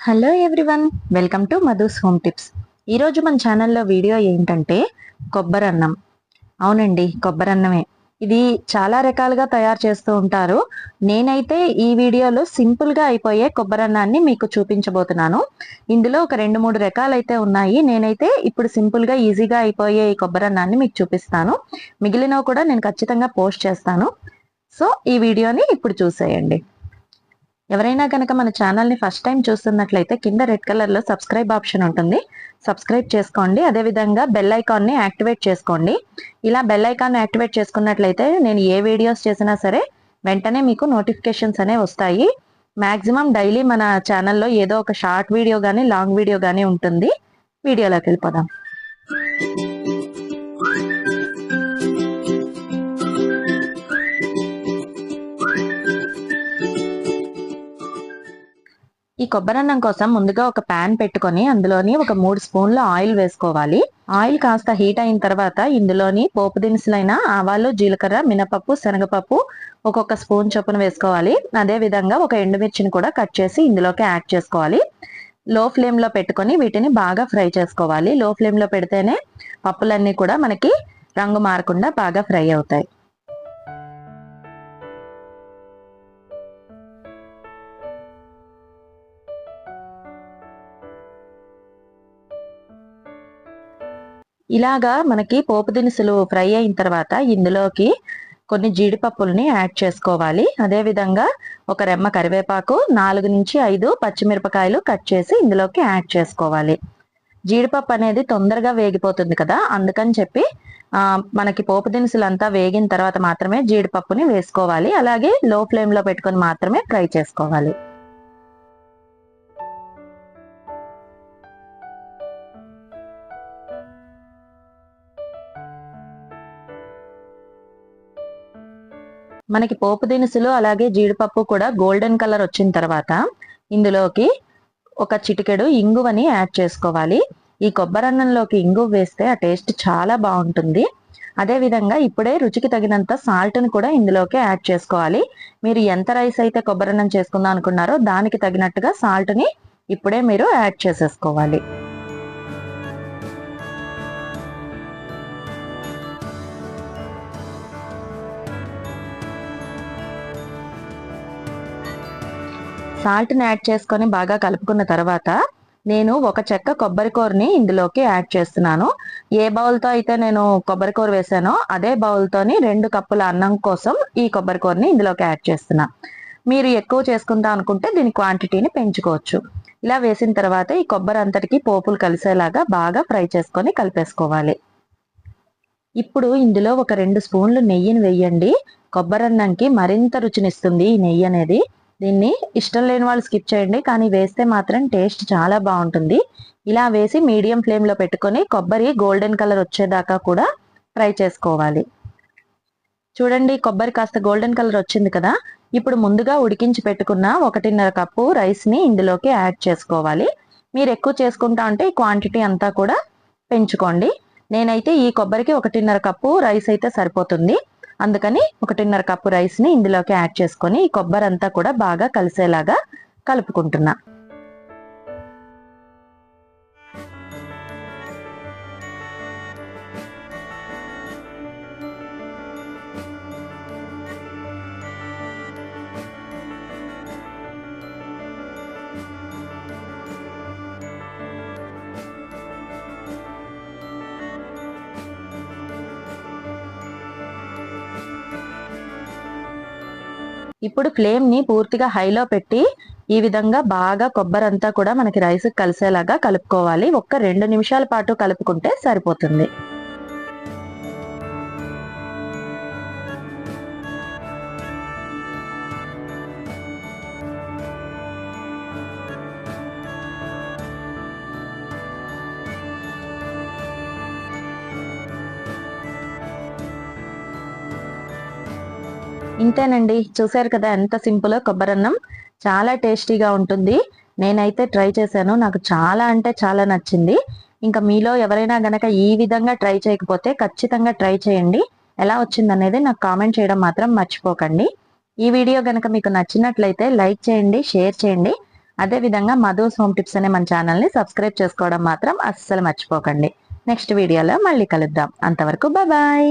Hello everyone welcome to Madhu's home tips ఈరోజు మన ఛానల్లో వీడియో ఏంటంటే కొబ్బరి అన్నం. అవునండి కొబ్బరి అన్నమే. ఇది చాలా రకాలుగా తయారు చేస్తూ ఉంటారు. నేనైతే ఈ వీడియోలో సింపుల్గా అయిపోయే కొబ్బరి అన్నాన్ని మీకు చూపించబోతున్నాను. ఇందులో ఒక రెండు మూడు రకాలైతే ఉన్నాయి. నేనైతే ఇప్పుడు సింపుల్గా ఈజీగా అయిపోయే ఈ కొబ్బరి అన్నాన్ని మీకు చూపిస్తాను. మిగిలినవి కూడా నేను ఖచ్చితంగా పోస్ట్ చేస్తాను. సో ఈ వీడియోని ఇప్పుడు చూసేయండి. ఎవరైనా కనుక మన ఛానల్ని ఫస్ట్ టైం చూస్తున్నట్లయితే కింద రెడ్ కలర్లో సబ్స్క్రైబ్ ఆప్షన్ ఉంటుంది. సబ్స్క్రైబ్ చేసుకోండి. అదేవిధంగా బెల్ ఐకాన్ని యాక్టివేట్ చేసుకోండి. ఇలా బెల్ ఐకాన్ యాక్టివేట్ చేసుకున్నట్లయితే నేను ఏ వీడియోస్ చేసినా సరే వెంటనే మీకు నోటిఫికేషన్స్ అనేవి వస్తాయి. మ్యాక్సిమం డైలీ మన ఛానల్లో ఏదో ఒక షార్ట్ వీడియో కానీ లాంగ్ వీడియో కానీ ఉంటుంది. వీడియోలోకి వెళ్ళిపోదాం. కొబ్బరన్నం కోసం ముందుగా ఒక ప్యాన్ పెట్టుకొని అందులోని ఒక మూడు స్పూన్ల ఆయిల్ వేసుకోవాలి. ఆయిల్ కాస్త హీట్ అయిన తర్వాత ఇందులోని పోపు దినుసులైన ఆవాలు జీలకర్ర మినపప్పు శనగపప్పు ఒక్కొక్క స్పూన్ చొప్పున వేసుకోవాలి. అదే విధంగా ఒక ఎండుమిర్చిని కూడా కట్ చేసి ఇందులోకి యాడ్ చేసుకోవాలి. లో ఫ్లేమ్లో పెట్టుకొని వీటిని బాగా ఫ్రై చేసుకోవాలి. లో ఫ్లేమ్లో పెడితేనే పప్పులన్నీ కూడా మనకి రంగు మారకుండా బాగా ఫ్రై అవుతాయి. ఇలాగా మనకి పోపు దినుసులు ఫ్రై అయిన తర్వాత ఇందులోకి కొన్ని జీడిపప్పుల్ని యాడ్ చేసుకోవాలి. అదేవిధంగా ఒక రెమ్మ కరివేపాకు నాలుగు నుంచి ఐదు పచ్చిమిరపకాయలు కట్ చేసి ఇందులోకి యాడ్ చేసుకోవాలి. జీడిపప్పు అనేది తొందరగా వేగిపోతుంది కదా అందుకని చెప్పి ఆ మనకి పోపు దినుసులు అంతా వేగిన తర్వాత మాత్రమే జీడిపప్పుని వేసుకోవాలి. అలాగే లో ఫ్లేమ్లో పెట్టుకొని మాత్రమే ఫ్రై చేసుకోవాలి. మనకి పోపు దినుసులు అలాగే జీడిపప్పు కూడా గోల్డెన్ కలర్ వచ్చిన తర్వాత ఇందులోకి ఒక చిటికెడు ఇంగువని యాడ్ చేసుకోవాలి. ఈ కొబ్బరన్నంలోకి ఇంగువ వేస్తే ఆ టేస్ట్ చాలా బాగుంటుంది. అదేవిధంగా ఇప్పుడే రుచికి తగినంత సాల్ట్ని కూడా ఇందులోకి యాడ్ చేసుకోవాలి. మీరు ఎంత రైస్ అయితే కొబ్బరన్నం చేసుకుందాం అనుకున్నారో దానికి తగినట్టుగా సాల్ట్ని ఇప్పుడే మీరు యాడ్ చేసేసుకోవాలి. సాల్ట్ని యాడ్ చేసుకొని బాగా కలుపుకున్న తర్వాత నేను ఒక చెక్క కొబ్బరికూరని ఇందులోకి యాడ్ చేస్తున్నాను. ఏ బౌల్తో అయితే నేను కొబ్బరికూర వేసానో అదే బౌల్తోని రెండు కప్పుల అన్నం కోసం ఈ కొబ్బరికూరని ఇందులోకి యాడ్ చేస్తున్నా. మీరు ఎక్కువ చేసుకుంటా అనుకుంటే దీని క్వాంటిటీని పెంచుకోవచ్చు. ఇలా వేసిన తర్వాత ఈ కొబ్బరి అంతటికి పోపులు కలిసేలాగా బాగా ఫ్రై చేసుకొని కలిపేసుకోవాలి. ఇప్పుడు ఇందులో ఒక రెండు స్పూన్లు నెయ్యిని వేయండి. కొబ్బరి అన్నంకి మరింత రుచినిస్తుంది ఈ నెయ్యి అనేది. దీన్ని ఇష్టం లేని వాళ్ళు స్కిప్ చేయండి. కానీ వేస్తే మాత్రం టేస్ట్ చాలా బాగుంటుంది. ఇలా వేసి మీడియం ఫ్లేమ్లో పెట్టుకొని కొబ్బరి గోల్డెన్ కలర్ వచ్చేదాకా కూడా ఫ్రై చేసుకోవాలి. చూడండి కొబ్బరి కాస్త గోల్డెన్ కలర్ వచ్చింది కదా? ఇప్పుడు ముందుగా ఉడికించి పెట్టుకున్న ఒకటిన్నర కప్పు రైస్ని ఇందులోకి యాడ్ చేసుకోవాలి. మీరు ఎక్కువ చేసుకుంటా ఉంటే ఈ క్వాంటిటీ అంతా కూడా పెంచుకోండి. నేనైతే ఈ కొబ్బరికి ఒకటిన్నర కప్పు రైస్ అయితే సరిపోతుంది. అందుకని ఒకటిన్నర కప్పు రైస్ని ఇందులోకి యాడ్ చేసుకొని ఈ కొబ్బరి అంతా కూడా బాగా కలిసేలాగా కలుపుకుంటున్నా. ఇప్పుడు ఫ్లేమ్ని పూర్తిగా హైలో పెట్టి ఈ విధంగా బాగా కొబ్బరి అంతా కూడా మనకి రైస్ కలిసేలాగా కలుపుకోవాలి. ఒక్క రెండు నిమిషాల పాటు కలుపుకుంటే సరిపోతుంది. ఇంతేనండి. చూసారు కదా ఎంత సింపుల్. కొబ్బరన్నం చాలా టేస్టీగా ఉంటుంది. నేనైతే ట్రై చేశాను. నాకు చాలా అంటే చాలా నచ్చింది. ఇంకా మీలో ఎవరైనా గనక ఈ విధంగా ట్రై చేయకపోతే ఖచ్చితంగా ట్రై చేయండి. ఎలా వచ్చింది అనేది నాకు కామెంట్ చేయడం మాత్రం మర్చిపోకండి. ఈ వీడియో గనక మీకు నచ్చినట్లయితే లైక్ చేయండి షేర్ చేయండి. అదేవిధంగా మధుస్ హోమ్ టిప్స్ అనే మన ఛానల్ని సబ్స్క్రైబ్ చేసుకోవడం మాత్రం అస్సలు మర్చిపోకండి. నెక్స్ట్ వీడియోలో మళ్ళీ కలుద్దాం. అంతవరకు బాయ్